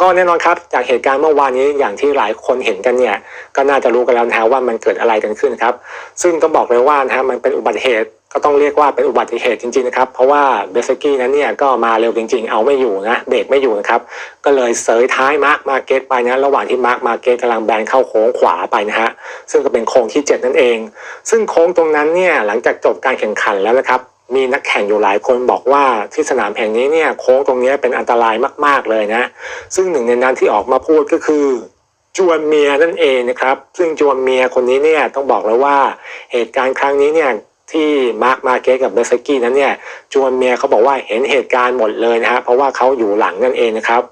ก็แน่นอนครับจากเหตุการณ์เมื่อวานนี้อย่างที่หลายคนเห็นกันเนี่ยก็น่าจะรู้กันแล้วนะฮะว่ามันเกิดอะไรกันขึ้นครับ ซึ่งต้องบอกเลยว่านะฮะมันเป็นอุบัติเหตุก็ต้องเรียกว่าเป็นอุบัติเหตุจริงๆนะครับ เพราะว่าเบสกี้นั้นเนี่ยก็มาเร็วจริงๆ เอาไม่อยู่นะเบรกไม่อยู่นะครับ ก็เลยเสยท้ายมาร์คมาเก็ตไปนะระหว่างที่มาร์คมาเก็ตกำลังแบนเข้าโค้งขวาไปนะฮะซึ่งก็เป็นโค้งที่ 7 นั่นเอง ซึ่งโค้งตรงนั้นเนี่ยหลังจากจบการแข่งขันแล้วนะครับ มีนักแข่งอยู่หลายคนบอกว่าที่สนามแห่งนี้เนี่ยโค้งตรงนี้เป็นอันตรายมาก ๆเลยนะ ซึ่งหนึ่งในนั้นที่ออกมาพูดก็คือจวนเมียนั่นเองนะครับ ซึ่งจวนเมียคนนี้เนี่ยต้องบอกเลยว่าเหตุการณ์ครั้งนี้เนี่ยที่มาร์คมาเกตกับเบอร์สกี้นั้นเนี่ยจวนเมียเขาบอกว่าเห็นเหตุการณ์หมดเลยนะฮะเพราะว่าเขาอยู่หลังนั่นเองนะครับ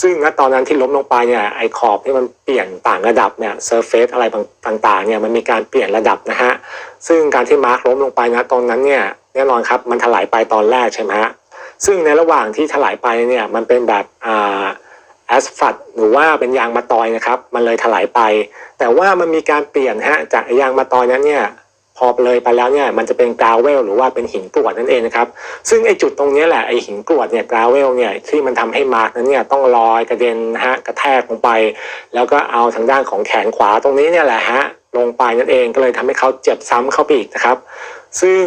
ซึ่งณตอนนั้นที่ล้มลงไปเนี่ยไอขอบที่มันเปลี่ยนต่างระดับเนี่ยเซอร์เฟซอะไรต่างๆเนี่ยมันมีการเปลี่ยนระดับนะฮะซึ่งการที่มาร์คล้มลงไปนะตอนนั้นเนี่ย แน่นอนครับมันถลายไปตอนแรกใช่ไหมฮะซึ่งในระหว่างที่ถลายไปเนี่ยมันเป็นแบบอ่าแอสฟัลตหรือว่าเป็นยางมะตอยนะครับ มันเลยถลายไป แต่ว่ามันมีการเปลี่ยนฮะจากยางมะตอยนั้นเนี่ยพอเลยไปแล้วเนี่ยมันจะเป็นกราวเวลหรือว่าเป็นหินกรวดนั่นเองนะครับซึ่งไอจุดตรงนี้แหละไอหินกรวดเนี่ยกราวเวลเนี่ยที่มันทำให้มาร์กนั้นเนี่ยต้องลอยกระเด็นฮะกระแทกลงไป แล้วก็เอาทางด้านของแขนขวาตรงนี้เนี่ยแหละฮะลงไปนั่นเองก็เลยทำให้เขาเจ็บซ้ำเข้าไปอีกนะครับ ซึ่ง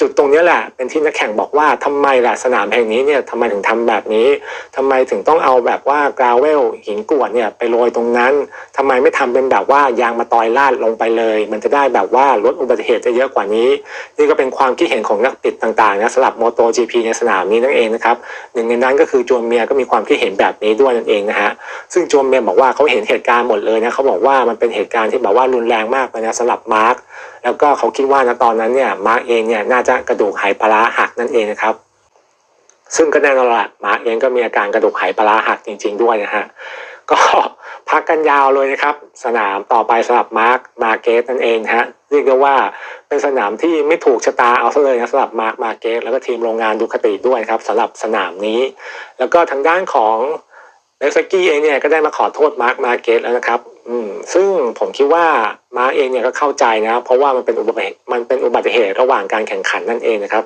จุดตรงนี้แหละ เป็นที่นักแข่งบอกว่าทำไมล่ะสนามแห่งนี้เนี่ยทำไมถึงทำแบบนี้ทำไมถึงต้องเอาแบบว่ากราวเวลหินกรวดเนี่ยไปโรยตรงนั้นทำไมไม่ทำเป็นแบบว่ายางมาตอยลาดลงไปเลย มันจะได้แบบว่าลดอุบัติเหตุจะเยอะกว่านี้ นี่ก็เป็นความคิดเห็นของนักปิดต่างๆนะสำหรับ MotoGP ในสนามนี้นั่นเองนะครับหนึ่งในนั้นก็คือจวนเมียก็มีความคิดเห็นแบบนี้ด้วยนั่นเองนะฮะซึ่งจวนเมียบอกว่าเขาเห็นเหตุการณ์หมดเลยนะเขาบอกว่ามันเป็นเหตุการณ์ที่แบบว่ารุนแรงมากเลยนะสำหรับมาร์คแล้วก็เขาคิดว่านะตอนนั้นเนี่ยมาร์คเองเนี่ยน่าจะกระดูกไหปลาหักนั่นเองนะครับ ซึ่งก็แน่นอนละมาร์คเองก็มีอาการกระดูกไหปลาร้าหักจริง ๆ ด้วยนะฮะก็พักกันยาวเลยนะครับ สนามต่อไปสำหรับมาร์คมาเกตนั่นเองฮะเรียกได้ว่าเป็นสนามที่ไม่ถูกชะตาเอาซะเลยนะสำหรับมาร์คมาเกตแล้วก็ทีมโรงงานดูคติด้วยครับสำหรับสนามนี้ แล้วก็ทางด้านของเลสกี้เองเนี่ยก็ได้มาขอโทษมาร์คมาเกตแล้วนะครับ อืมซึ่งผมคิดว่ามาเองเนี่ยก็เข้าใจนะ เพราะว่ามันเป็นอุบัติเหตุมันเป็นอุบัติเหตุระหว่างการแข่งขันนั่นเองนะครับ